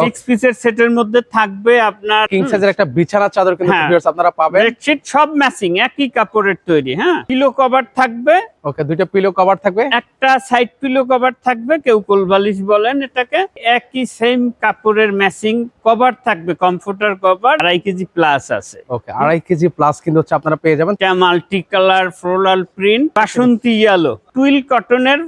Six পিসের সেটের মধ্যে থাকবে আপনার কিং সাইজের একটা বিছানা চাদর কিন্তু হ্যাঁ। viewers আপনারা পাবেন। বেডশিট সব ম্যাচিং একই কাপড়ের তৈরি হ্যাঁ। পিলো কভার থাকবে। ওকে দুইটা পিলো কভার থাকবে। একটা সাইড পিলো কভার থাকবে কেউ কোলবালিশ বলেন এটাকে। একই সেম কাপড়ের ম্যাচিং কভার থাকবে কমফোর্টার কভার আড়াই কেজি প্লাস আছে। ওকে আড়াই কেজি প্লাস কিন্তু হচ্ছে আপনারা পেয়ে যাবেন। মাল্টি কালার ফ্লোরাল প্রিন্ট বাসন্তী ইয়ালো টুইল কটনের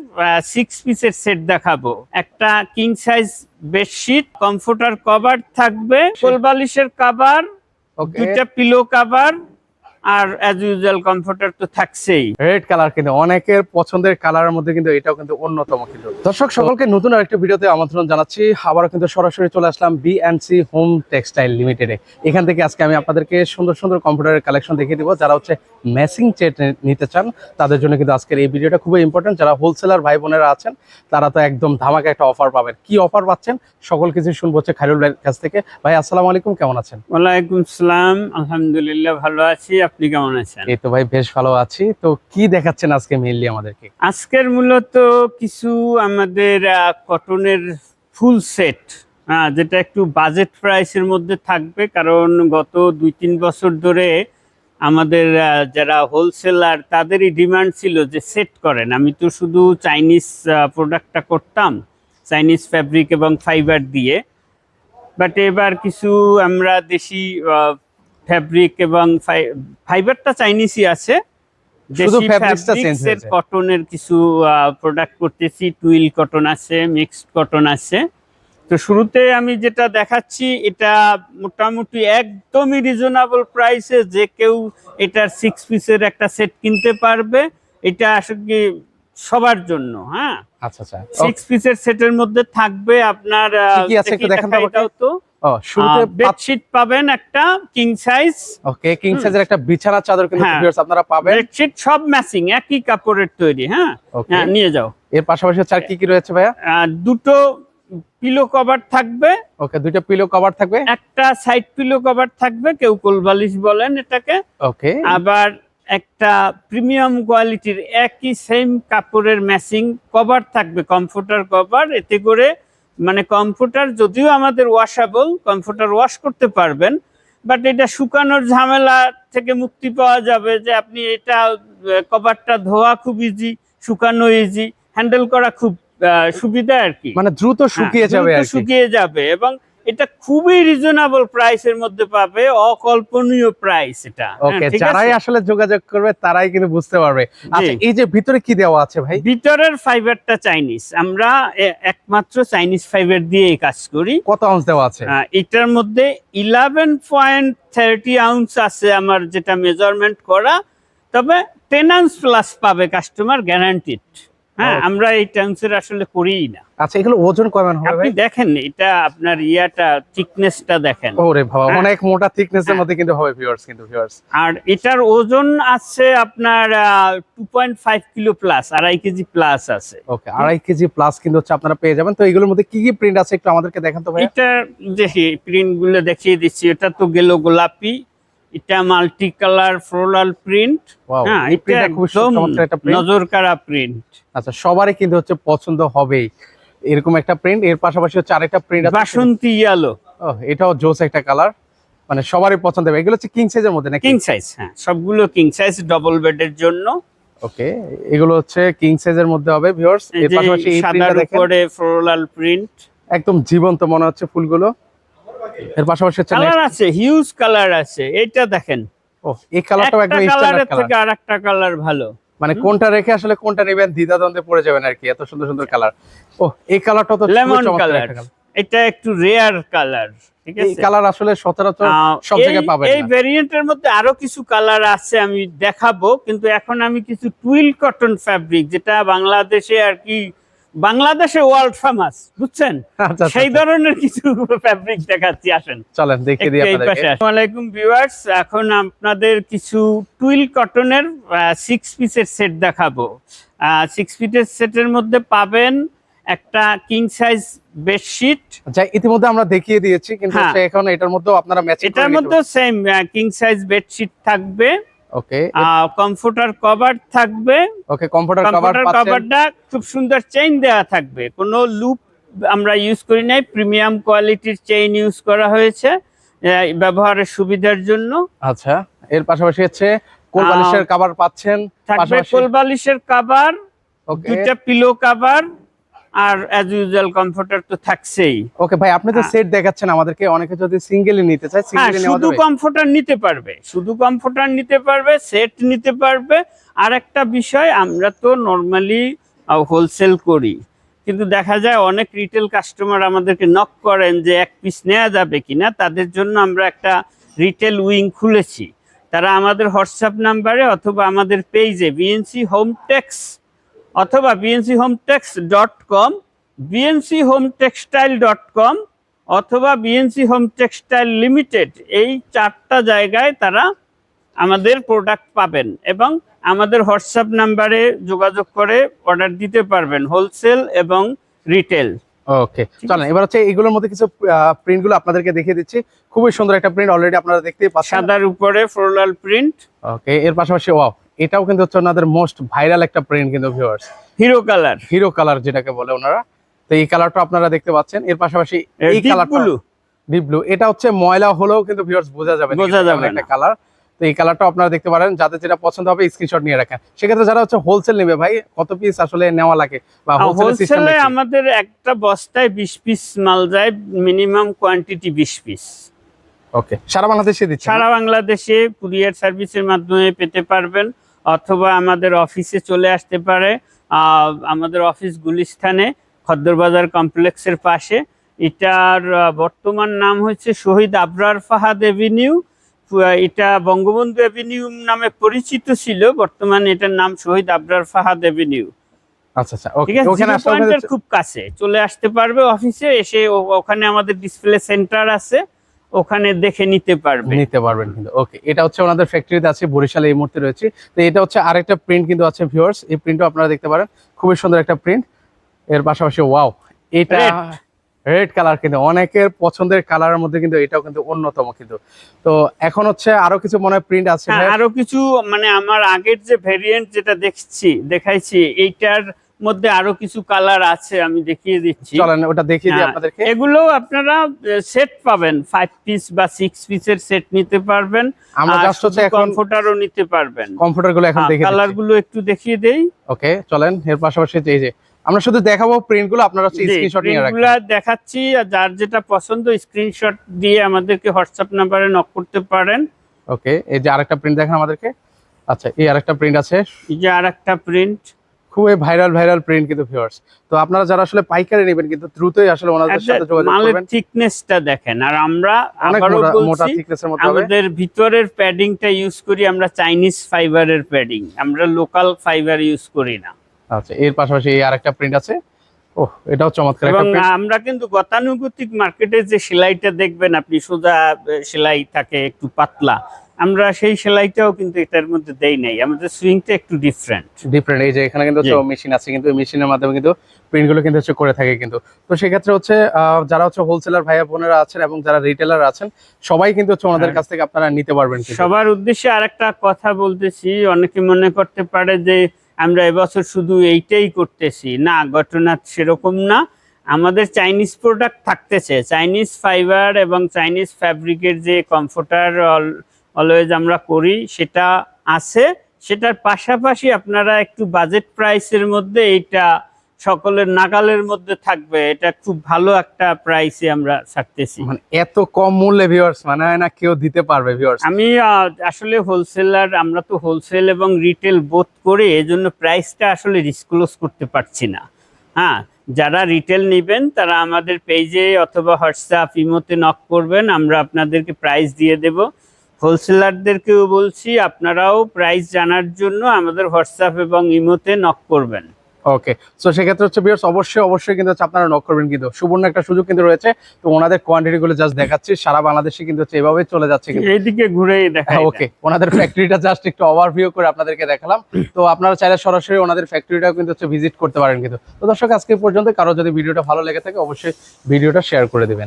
সিক্স পিসের সেট দেখাবো। একটা king size bedsheet comforter cover থাকবে কোলবালিশের কভার দুইটা পিলো কভার আর অ্যাজ ইউজুয়াল কমফোর্টার তো থাকছেই। রেড কালার কিন্তু অনেকের পছন্দের কালারের মধ্যে কিন্তু এটাও কিন্তু অন্যতম কিন্তু। দর্শক সকলকে নতুন আরেকটা ভিডিওতে আমন্ত্রণ জানাচ্ছি। আবারও কিন্তু সরাসরি চলে আসলাম B and C home textile লিমিটেডে এখান থেকে আজকে আমি আপনাদেরকে সুন্দর সুন্দর কম্পিউটারের কালেকশন দেখিয়ে দিব। যারা হচ্ছে ম্যাচিং চেট নিতে চান তাদের জন্য কিন্তু আজকের এই ভিডিওটা খুবই ইম্পর্টেন্ট যারা হোলসেলার ভাই বোনেরা আছেন তারা তো একদম ধামাকা একটা অফার পাবেন। কি অফার পাচ্ছেন? সকল কিছু শুনব হচ্ছে খাইরুল ভাইয়ের কাছ থেকে। ভাই আসসালামু আলাইকুম। কেমন আছেন? ওয়ালাইকুম সালাম আলহামদুলিল্লাহ ভালো আছি। আপনি কেমন আছেন? এই তো ভাই বেশ ভালো আছি। তো কি দেখাচ্ছেন আজকে মেইনলি আমাদেরকে? আজকের মূলত কিছু আমাদের কটনের ফুল সেট হ্যাঁ যেটা একটু বাজেট প্রাইসের মধ্যে থাকবে কারণ গত দুই তিন বছর ধরে আমাদের যারা হোলসেলার তাদেরই ডিমান্ড ছিল যে সেট করেন। আমি তো শুধু চাইনিজ প্রোডাক্টটা করতাম চাইনিজ ফ্যাব্রিক এবং ফাইবার দিয়ে। বাট এবার কিছু আমরা দেশি ফ্যাব্রিক এবং ফাইবারটা চাইনিজই আছে। শুধু দেশি। কটনের কিছু প্রোডাক্ট করতেছি। টুইল কটন আছে মিক্সড কটন আছে। তো শুরুতে আমি যেটা দেখাচ্ছি এটা মোটামুটি একদমই রিজনেবল প্রাইসে যে কেউ এটার সিক্স পিসের একটা সেট কিনতে পারবে। এটা আসলে সবার জন্য হ্যাঁ? আচ্ছা আচ্ছা। সিক্স পিসের সেটের মধ্যে থাকবে আপনার আহ, কি কি আছে একটু দেখান তো। ও শুরুতে বেডশিট পাবেন একটা কিং সাইজ ওকে কিং সাইজের একটা বিছানা চাদর কিন্তু হ্যাঁ। আপনারা পাবেন। বেডশিট সব ম্যাচিং একই কাপড়ের তৈরি হ্যাঁ? হ্যাঁ নিয়ে যাও। এর পাশাপাশি কি কি রয়েছে ভাইয়া? দুটো পিলো কভার থাকবে। ওকে দুইটা পিলো কভার থাকবে। একটা সাইড পিলো কভার থাকবে কেউ কোলবালিশ বলেন এটাকে। ওকে। আবার একটা প্রিমিয়াম কোয়ালিটির একই সেম কাপড়ের ম্যাচিং কভার থাকবে কমফোর্টার কভার এতে করে মানে কম্পিউটার যদিও আমাদের ওয়াশাবল কম্পিউটার ওয়াশ করতে পারবেন বাট এটা শুকানোর ঝামেলা থেকে মুক্তি পাওয়া যাবে যে আপনি এটা কভারটা ধোয়া খুব ইজি শুকানো ইজি হ্যান্ডেল করা খুব সুবিধা আর কি। মানে দ্রুত শুকিয়ে হ্যাঁ, যাবে শুকিয়ে যাবে এবং এটা খুবই রিজনেবল প্রাইসের মধ্যে পাবে অকল্পনীয় প্রাইস এটা। হ্যাঁ, ওকে ঠিক যারাই আসলে যোগাযোগ করবে তারাই কিন্তু বুঝতে পারবে। আচ্ছা এই যে ভিতরে কি দেওয়া আছে ভাই? ভিতরের ফাইবারটা চাইনিজ আমরা একমাত্র চাইনিজ ফাইবার দিয়ে এই কাজ করি। কত আউন্স দেওয়া আছে? এটার মধ্যে ইলেভেন পয়েন্ট থার্টি আউন্স আছে আমার যেটা মেজারমেন্ট করা। তবে টেন আউন্স প্লাস পাবে কাস্টমার গ্যারান্টিড হ্যাঁ আমরা এই টাউন্সের আসলে করিই না। আচ্ছা এগুলো ওজন কয়মান হবে আপনি দেখেন এটা আপনার ইয়াটা থিকনেসটা দেখেন। ওরে বাবা হ্যাঁ। অনেক মোটা থিকনেস এর হ্যাঁ। মধ্যে কিন্তু হবে ভিউয়ার্স কিন্তু ভিউয়ার্স আর এটার ওজন আছে আপনার two point five kilo plus আড়াই কেজি প্লাস আছে। ওকে আড়াই কেজি প্লাস কিন্তু হচ্ছে আপনারা পেয়ে যাবেন। তো এগুলোর মধ্যে কি কি প্রিন্ট আছে একটু আমাদেরকে দেখান তো ভাই এটা দেখি প্রিন্টগুলো দেখিয়ে দিচ্ছি এটা তো গেল গোলাপি এটা মাল্টি কালার ফ্লোরাল প্রিন্ট হ্যাঁ এই এটা প্রিন্টটা খুব একদম একটা প্রিন্ট নজর কাড়া প্রিন্ট আচ্ছা সবারই কিন্তু হচ্ছে পছন্দ হবেই। এরকম একটা প্রিন্ট এর পাশাপাশি হচ্ছে আরেকটা প্রিন্ট আছে। বাসন্তী ইয়ালো ও, এটাও জোস একটা কালার মানে সবারই পছন্দ হবে। এগুলো হচ্ছে কিং সাইজের মধ্যে নাকি? কিং সাইজ হ্যাঁ। সবগুলো কিং সাইজ ডবল বেডের জন্য। ওকে এগুলো হচ্ছে কিং সাইজের মধ্যে হবে ভিউয়ার্স এর পাশাপাশি এই প্রিন্টটা দেখেন। উপরে ফ্লোরাল প্রিন্ট একদম জীবন্ত মনে হচ্ছে ফুলগুলো। এর পাশাপাশি হচ্ছে কালার আছে হিউজ কালার আছে এটা দেখেন। ও এই কালারটাও একদম স্ট্যান্ডার্ড কালার থেকে আরেকটা কালার ভালো। মানে কোনটা রেখে আসলে কোনটা নেবেন দ্বিধাদ্বন্দ্বে পড়ে যাবেন আর কি এত সুন্দর সুন্দর কালার ও এই কালারটা তো লেমন কালার এটা একটু রেয়ার কালার ঠিক এই আছে? কালার আসলে সচরাচর সব এই- জায়গায় পাবেন এই না। ভেরিয়েন্টের মধ্যে আরও কিছু কালার আছে আমি দেখাবো কিন্তু এখন আমি কিছু টুইল কটন ফ্যাব্রিক যেটা বাংলাদেশে আর কি বাংলাদেশে ওয়ার্ল্ড ফেমাস বুঝছেন? আচ্ছা, আচ্ছা, সেই আচ্ছা। ধরনের কিছু ফ্যাব্রিক দেখাচ্ছি আসেন। চলেন দেখিয়ে দিই আপনাদেরকে। আলাইকুম ভিউয়ার্স এখন আপনাদের কিছু টুইল কটনের সিক্স পিসের সেট দেখাবো। সিক্স পিসের সেটের মধ্যে পাবেন একটা কিং সাইজ বেডশিট যা ইতিমধ্যে আমরা দেখিয়ে দিয়েছি কিন্তু হ্যাঁ। এখন এটার মধ্যেও আপনারা ম্যাচিং এটার মধ্যে সেম কিং সাইজ বেডশিট থাকবে। ওকে কমফোর্টার কভার থাকবে। ওকে কমফোর্টার কভার কভারটা খুব সুন্দর চেইন দেওয়া থাকবে। কোনো লুপ আমরা ইউজ করি নাই প্রিমিয়াম কোয়ালিটির চেইন ইউজ করা হয়েছে ব্যবহারের সুবিধার জন্য। আচ্ছা এর পাশাপাশি হচ্ছে কোল বালিশের কাভার পাচ্ছেন থাকবে কোলবালিশের কাভার দুইটা পিলো কাভার আর অ্যাজ ইউজুয়াল কমফোর্টার তো থাকছেই। ওকে ভাই আপনি তো হ্যাঁ। সেট দেখাচ্ছেন আমাদেরকে অনেকে যদি সিঙ্গেলি নিতে চায় হ্যাঁ সিঙ্গেলি নেওয়া শুধু কমফোর্টার নিতে পারবে শুধু কমফোর্টার নিতে পারবে সেট নিতে পারবে। আর একটা বিষয় আমরা তো নরমালি হোলসেল করি। কিন্তু দেখা যায় অনেক রিটেল কাস্টমার আমাদেরকে নক করেন যে এক পিস নেওয়া যাবে কিনা। তাদের জন্য আমরা একটা রিটেল উইং খুলেছি। তারা আমাদের হোয়াটসঅ্যাপ নাম্বারে অথবা আমাদের পেজে বিএনসি হোম টেক্স অথবা BNC home tex dot com BNC home textile dot com অথবা বিএনসি হোম টেক্সটাইল লিমিটেড এই চারটা জায়গায় তারা আমাদের প্রোডাক্ট পাবেন এবং আমাদের হোয়াটসঅ্যাপ নাম্বারে যোগাযোগ করে অর্ডার দিতে পারবেন হোলসেল এবং রিটেল ওকে চলেন এবার হচ্ছে এগুলোর মধ্যে কিছু প্রিন্টগুলো আপনাদেরকে দেখিয়ে দিচ্ছি। খুবই সুন্দর একটা প্রিন্ট অলরেডি আপনারা দেখতেই পাচ্ছেন। সাদার উপরে ফ্লোরাল প্রিন্ট ওকে এর পাশাপাশি ওয়াও এটাও কিন্তু হচ্ছে ওনাদের মোস্ট ভাইরাল একটা প্রিন্ট কিন্তু viewers hero colour hero colour যেটাকে বলে ওনারা। তো এই কালারটা আপনারা দেখতে পাচ্ছেন। এর পাশাপাশি এই কালারটা ব্লু ডিপ ব্লু এটা হচ্ছে ময়লা হলেও কিন্তু ভিউয়ার্স বোঝা যাবে বোঝা যাবে একটা কালার তো এই কালারটা আপনারা দেখতে পারেন। যাদের যেটা পছন্দ হবে স্ক্রিনশট নিয়ে রাখেন। সেক্ষেত্রে যারা হচ্ছে হোলসেল নেবে ভাই কত পিস আসলে নেওয়া লাগে? বা হোলসেলে আমাদের একটা বস্তায় বিশ পিস মাল যায় মিনিমাম কোয়ান্টিটি বিশ পিস ওকে সারা বাংলাদেশে দিচ্ছে সারা বাংলাদেশে কুরিয়ার সার্ভিসের মাধ্যমে পেতে পারবেন। অথবা আমাদের অফিসে চলে আসতে পারে আমাদের অফিস গুলিস্থানে খদ্দরবাজার কমপ্লেক্সের পাশে। এটার বর্তমান নাম হচ্ছে শহীদ আবরার ফাহাদ এভিনিউ। এটা বঙ্গবন্ধু এভিনিউ নামে পরিচিত ছিল বর্তমানে এটার নাম শহীদ আবরার ফাহাদ এভিনিউ। আচ্ছা আচ্ছা খুব কাছে। চলে আসতে পারবে অফিসে এসে ওখানে আমাদের ডিসপ্লে সেন্টার আছে। ওখানে দেখে নিতে পারবে। নিতে পারবেন কিন্তু ওকে এটা হচ্ছে ওনাদের ফ্যাক্টরিতে আছে বরিশালে এই মুহূর্তে রয়েছে। তো এটা হচ্ছে আরেকটা প্রিন্ট কিন্তু আছে ভিউয়ার্স এই প্রিন্টও আপনারা দেখতে পারেন। খুবই সুন্দর একটা প্রিন্ট এর পাশাপাশি ওয়াও এটা রেড কালার কিন্তু অনেকের পছন্দের কালারের মধ্যে কিন্তু এটাও কিন্তু অন্যতম কিন্তু। তো এখন হচ্ছে আরও কিছু মনে হয় প্রিন্ট আছে হ্যাঁ, আরও কিছু মানে আমার আগের যে ভেরিয়েন্ট যেটা দেখছি দেখাইছি এইটার মধ্যে আরও কিছু কালার আছে আমি দেখিয়ে দিচ্ছি। চলেন ওটা দেখিয়ে দিই হ্যাঁ, আপনাদেরকে। এগুলো আপনারা সেট পাবেন। ফাইভ পিস বা সিক্স পিসের সেট নিতে পারবেন। আমরা জাস্ট হচ্ছে এখন কমফোর্টারও নিতে পারবেন। কম্পিউটারগুলো এখন কালারগুলো একটু দেখিয়ে দেই। ওকে চলেন এর পাশাপাশি এই যে আমরা শুধু দেখাবো প্রিন্টগুলো আপনারা হচ্ছে স্ক্রিনশট নিয়ে রাখবেন। printগুলা দেখাচ্ছি আর যার যেটা পছন্দ স্ক্রিনশট দিয়ে আমাদেরকে হোয়াটসঅ্যাপ নাম্বারে নক করতে পারেন। ওকে এই যে আরেকটা প্রিন্ট দেখেন আমাদেরকে। আচ্ছা এই আরেকটা প্রিন্ট আছে। এই যে আর একটা প্রিন্ট খুবই ভাইরাল ভাইরাল প্রিন্ট কিন্তু ভিউয়ার্স তো আপনারা যারা আসলে পাইকারি নেবেন কিন্তু দ্রুতই আসলে ওনাদের সাথে যোগাযোগ মালের করবেন। থিকনেসটা দেখেন আর আমরা আবারও মোটা থিকনেসের মধ্যে আমাদের ভিতরের প্যাডিংটা ইউজ করি আমরা চাইনিজ ফাইবারের প্যাডিং আমরা লোকাল ফাইবার ইউজ করি না। আচ্ছা এর পাশাপাশি এই আরেকটা প্রিন্ট আছে। ওহ এটাও চমৎকার একটা প্রিন্ট আমরা কিন্তু গতানুগতিক মার্কেটে যে সেলাইটা দেখবেন আপনি সোজা সেলাই থাকে একটু পাতলা আমরা সেই সেলাইটাও কিন্তু এটার মধ্যে দেই নাই। আমাদের সুইংটা একটু ডিফারেন্ট ডিফারেন্ট এই যে এখানে কিন্তু। মেশিন আছে কিন্তু মেশিনের মাধ্যমে কিন্তু প্রিন্টগুলো কিন্তু হচ্ছে করে থাকে কিন্তু। তো সেক্ষেত্রে হচ্ছে যারা হচ্ছে হোলসেলার ভাইয়া বোনেরা আছেন এবং যারা রিটেলার আছেন সবাই কিন্তু হচ্ছে ওনাদের হ্যাঁ। কাছ থেকে আপনারা নিতে পারবেন সবার উদ্দেশ্যে আরেকটা কথা বলতেছি অনেকে মনে করতে পারে যে আমরা এবছর শুধু এইটাই করতেছি। না ঘটনা সেরকম না। আমাদের চাইনিজ প্রোডাক্ট থাকতেছে। চাইনিজ ফাইবার এবং চাইনিজ ফ্যাব্রিকের যে কমফোর্টার অলওয়েজ আমরা করি সেটা আছে। সেটার পাশাপাশি আপনারা একটু বাজেট প্রাইসের মধ্যে এইটা সকলের নাগালের মধ্যে থাকবে। এটা খুব ভালো একটা প্রাইসে আমরা ছাড়তেছি। মানে এত কম মূল্যে ভিউয়ার্স মানে হয় না কেউ দিতে পারবে ভিউয়ার্স আমি আসলে হোলসেলার আমরা তো হোলসেল এবং রিটেল বোধ করে এজন্য প্রাইসটা আসলে ডিসক্লোজ করতে পারছি না। হ্যাঁ যারা রিটেল নেবেন তারা আমাদের পেজে অথবা হোয়াটসঅ্যাপ ইমোতে নক করবেন আমরা আপনাদেরকে প্রাইস দিয়ে দেব। হোলসেলারদেরকেও বলছি আপনারাও প্রাইস জানার জন্য আমাদের হোয়াটসঅ্যাপ এবং ইমোতে নক করবেন। ওকে সো সেক্ষেত্রে হচ্ছে ভিউয়ার্স অবশ্যই অবশ্যই কিন্তু হচ্ছে আপনারা নক করবেন কিন্তু। সুবর্ণ একটা সুযোগ কিন্তু রয়েছে। তো ওনাদের কোয়ান্টিটি গুলো জাস্ট দেখাচ্ছি। সারা বাংলাদেশে কিন্তু হচ্ছে এভাবে চলে যাচ্ছে কিন্তু। এইদিকে ঘুরে দেখা ওকে ওনাদের ফ্যাক্টরিটা জাস্ট একটু ওভারভিউ করে আপনাদেরকে দেখালাম। তো আপনারা চাইলে সরাসরি ওনাদের ফ্যাক্টরিটাও কিন্তু হচ্ছে ভিজিট করতে পারেন কিন্তু। তো দর্শক আজকে পর্যন্ত কারও যদি ভিডিওটা ভালো লেগে থাকে অবশ্যই ভিডিওটা শেয়ার করে দিবেন।